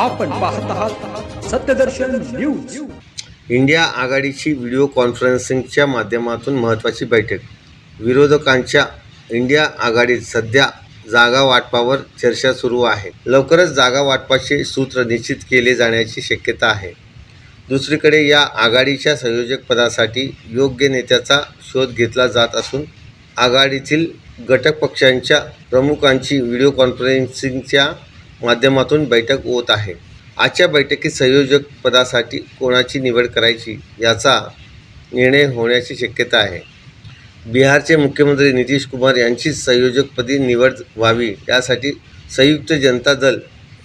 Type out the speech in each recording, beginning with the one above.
आपण पाहत आहात सत्यदर्शन न्यूज. इंडिया आघाडीची व्हिडिओ कॉन्फरन्सिंगच्या माध्यमातून महत्त्वाची बैठक. विरोधकांच्या इंडिया आघाडीत सध्या जागा वाटपावर चर्चा सुरू आहे. लवकरच जागा वाटपाचे सूत्र निश्चित केले जाण्याची शक्यता आहे. दुसरीकडे या आघाडीच्या संयोजकपदासाठी योग्य नेत्याचा शोध घेतला जात असून आघाडीतील घटक पक्षांच्या प्रमुखांची व्हिडिओ कॉन्फरन्सिंगच्या माध्यमातून बैठक होत आहे. आजच्या बैठकीत संयोजक पदासाठी कोणाची निवड करायची याचा निर्णय होण्याची शक्यता आहे. बिहारचे मुख्यमंत्री नितीश कुमार यांची संयोजकपदी निवड व्हावी यासाठी संयुक्त जनता दल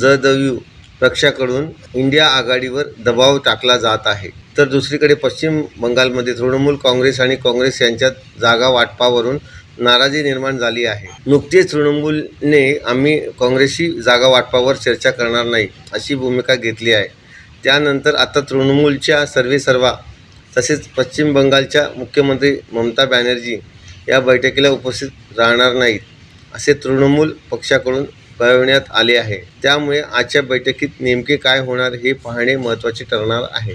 जदयू पक्षाकडून इंडिया आघाडीवर दबाव टाकला जात आहे. तर दुसरीकडे पश्चिम बंगालमध्ये तृणमूल काँग्रेस आणि काँग्रेस यांच्यात जागा वाटपावरून नाराजी निर्माण झाली आहे. नुकतीच तृणमूलने आम्ही काँग्रेसशी जागा वाटपावर चर्चा करणार नाही अशी भूमिका घेतली आहे. त्यानंतर आता तृणमूलच्या सर्वेसर्वा तसेच पश्चिम बंगालच्या मुख्यमंत्री ममता बॅनर्जी या बैठकीला उपस्थित राहणार नाहीत असे तृणमूल पक्षाकडून कळविण्यात आले आहे. त्यामुळे आजच्या बैठकीत नेमके काय होणार हे पाहणे महत्त्वाचे ठरणार आहे.